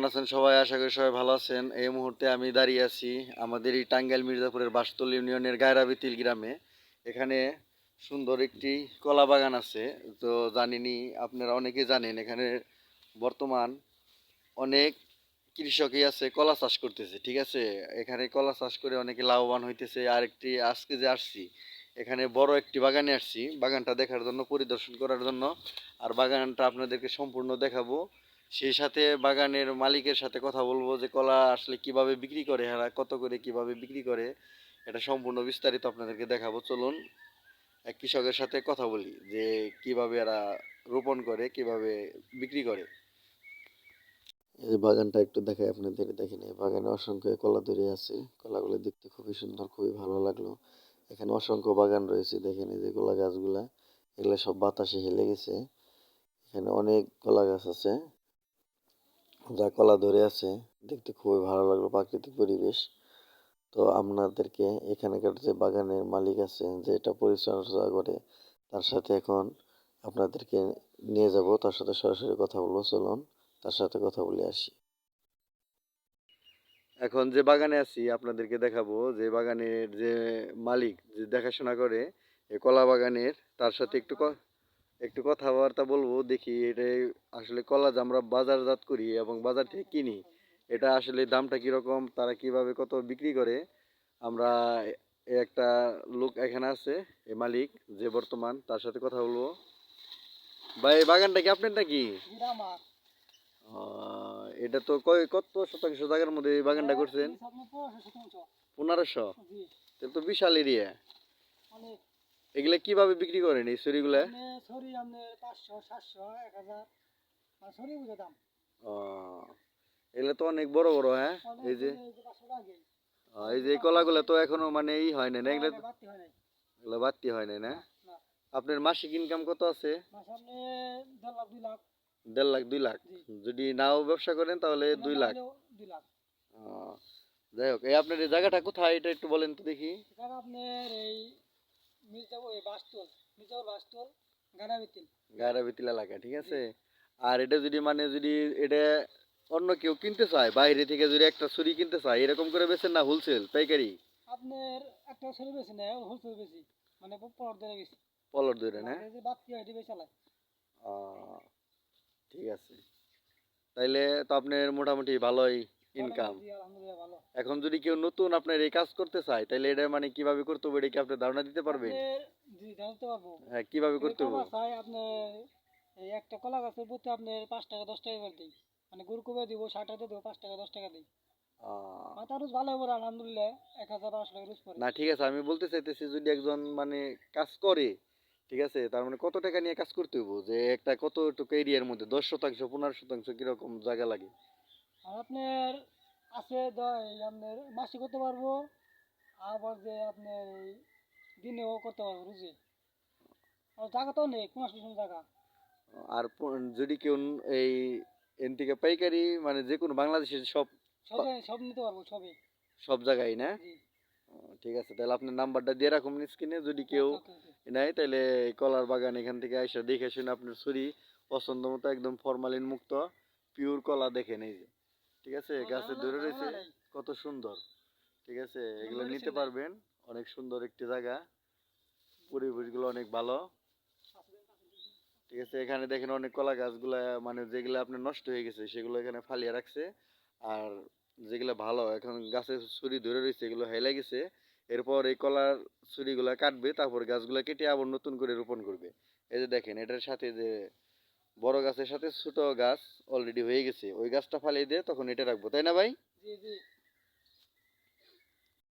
কেমন আছেন সবাই? আশা করি সবাই ভালো আছেন। এই মুহূর্তে আমি দাঁড়িয়ে আছি আমাদের এই টাঙ্গাইল মির্জাপুরের বাসতল ইউনিয়নের গায়রাবিতিল গ্রামে। এখানে সুন্দর একটি কলা বাগান আছে। তো জানিনি আপনারা অনেকে জানেন, এখানে বর্তমান অনেক কৃষকই আছে, কলা চাষ করতেছে, ঠিক আছে? এখানে কলা চাষ করে অনেকে লাভবান হইতেছে। আর একটি আজকে যে আসছি, এখানে বড় একটি বাগানে আসছি। বাগানটা দেখার জন্য, পরিদর্শন করার জন্য। আর বাগানটা আপনাদেরকে সম্পূর্ণ দেখাবো। সেই সাথে বাগানের মালিকের সাথে কথা বলব যে কলা আসলে কীভাবে বিক্রি করে এরা কত করে কীভাবে বিক্রি করে, এটা সম্পূর্ণ বিস্তারিত আপনাদেরকে দেখাবো। চলুন, এক কৃষকের সাথে কথা বলি যে কীভাবে এরা রোপণ করে, কীভাবে বিক্রি করে। এই বাগানটা একটু দেখাই আপনাদের, দেখেন এই বাগানে অসংখ্য কলা ধরে আছে। কলাগুলো দেখতে খুবই সুন্দর, খুবই ভালো লাগল। এখানে অসংখ্য বাগান রয়েছে, দেখেন এই যে কলা গাছগুলা, এগুলো সব বাতাসে হেলে গেছে। এখানে অনেক কলা গাছ আছে। যা কলা ধরে আছে, দেখতে খুবই ভালো লাগল প্রাকৃতিক পরিবেশ। তো আপনাদেরকে এখানকার যে বাগানের মালিক আছে, যে এটা পরিচর্যা করে, তার সাথে এখন আপনাদেরকে নিয়ে যাব। তার সাথে সরাসরি কথা বলব, চলুন, তার সাথে কথা বলে আসি। এখন যে বাগানে আছি, আপনাদেরকে দেখাবো যে বাগানের যে মালিক, যে দেখাশোনা করে কলা বাগানের, তার সাথে একটু একটু কথাবার্তা বলব দেখি এটা আসলে কলা যে আমরা বাজারজাত করি এবং বাজার থেকে কিনি এটা আসলে দামটা কীরকম তারা কীভাবে কত বিক্রি করে আমরা একটা লোক এখানে আছে এ মালিক যে বর্তমান তার সাথে কথা বলব। ভাই এই বাগানটা কি আপনার নাকি? এটা তো কয় কত শতাংশ জায়গার মধ্যে এই বাগানটা করছেন? পনেরোশো তাহলে তো বিশাল এরিয়া। এগুলা কীভাবে বিক্রি করেন এই ছড়িগুলা আহ, এগুলা তো অনেক বড় বড় হ্যাঁ? এই যে এই যে কলাগুলা তো এখনও মানে ই হয় না? না এগুলা এগুলা বাড়তি হয় না? না আপনার মাসিক ইনকাম কত আছে? দেড় লাখ দুই লাখ। যদি নাও ব্যবসা করেন তাহলে দুই লাখ। যাই হোক এই আপনার এই জায়গাটা কোথায় এটা একটু বলেন তো দেখি। আপনার এই মির্জাপুর এই বাসতল মির্জাপুর বাসতল গানাবিতিল। গায়রা এলাকা ঠিক আছে? আর এটা যদি মানে যদি এটা অন্য কেউ কিনতে চায় বাইরে থেকে যদি একটা ছুরি কিনতে চায় এরকম করে বেচেন না হোলসেল পাইকারি? আপনার একটা ছেলে বেশি নেয় হোলসেল বেশি মানে পর ধরে বেশি। পলর ধরে না? এই যে বাকি হয় এটা বেশি ঠিক আছে। তাইলে তো আপনার মোটামুটি ভালোই ইনকাম এখন যদি কেউ নতুন আপনার এই কাজ করতে চায় তাহলে এটা মানে কীভাবে করতে হবে? এটা কি আপনি ধারণা দিতে পারবেন? জি জানতে পারব। হ্যাঁ কীভাবে করতে হবে? চাই এই একটা কলা গাছের প্রতি আপনার পাঁচ টাকা দশ টাকা করে দিই। মানে গরু কবে দিব টাকা দেবো পাঁচ টাকা দশ টাকা দিই। মাথা রোজ ভালো হবে আলহামদুলিল্লাহ টাকা রোজ না ঠিক আছে আমি বলতে চাইতেছি যদি একজন মানে কাজ করে ঠিক আছে তার মানে কত টাকা নিয়ে কাজ করতে হব যে একটা কতটুকু এরিয়ার মধ্যে দশ শতাংশ পনেরো শতাংশ কীরকম জায়গা লাগে? আর আপনার আছে আপনার মাসে করতে পারব আবার যে আপনার দিনেও করতে পারব রুজি আর জায়গা তো নেই কোন পিছনে জায়গা আর যদি কেউ এই এন থেকে পাইকারি মানে যে কোনো বাংলাদেশের সব সবে সব নিতে পারব সবই। সব জায়গায় না? ঠিক আছে তাহলে আপনার নাম্বারটা দিয়ে রাখুন স্ক্রিনে যদি কেউ ওকে, ওকে। নেয় তাহলে কলার বাগান এখান থেকে এসে দেখে শুনে আপনার ছুরি পছন্দ মতো একদম ফরমালিন মুক্ত পিওর কলা দেখে এই যে। ঠিক আছে? গাছে ধরে রয়েছে কত সুন্দর। ঠিক আছে? এগুলো নিতে পারবেন। অনেক সুন্দর একটি জায়গা। পরিবেশগুলো অনেক ভালো। ঠিক আছে? এখানে দেখেন অনেক কলা গাছগুলা মানে যেগুলো আপনার নষ্ট হয়ে গেছে সেগুলো এখানে ফালিয়ে রাখছে। আর যেগুলো ভালো এখন গাছে ছুরি ধরে রয়েছে এগুলো হেলে গেছে। এরপর এই কলার ছুরিগুলা কাটবে তারপর গাছগুলা কেটে আবার নতুন করে রোপণ করবে। এই যে দেখেন এটার সাথে যে বড় গাছের সাথে ছোট গাছ অলরেডি হয়ে গেছে, ওই গাছটা ফালিয়ে দিয়ে তখন এটা রাখব, তাই না ভাই? জি জি।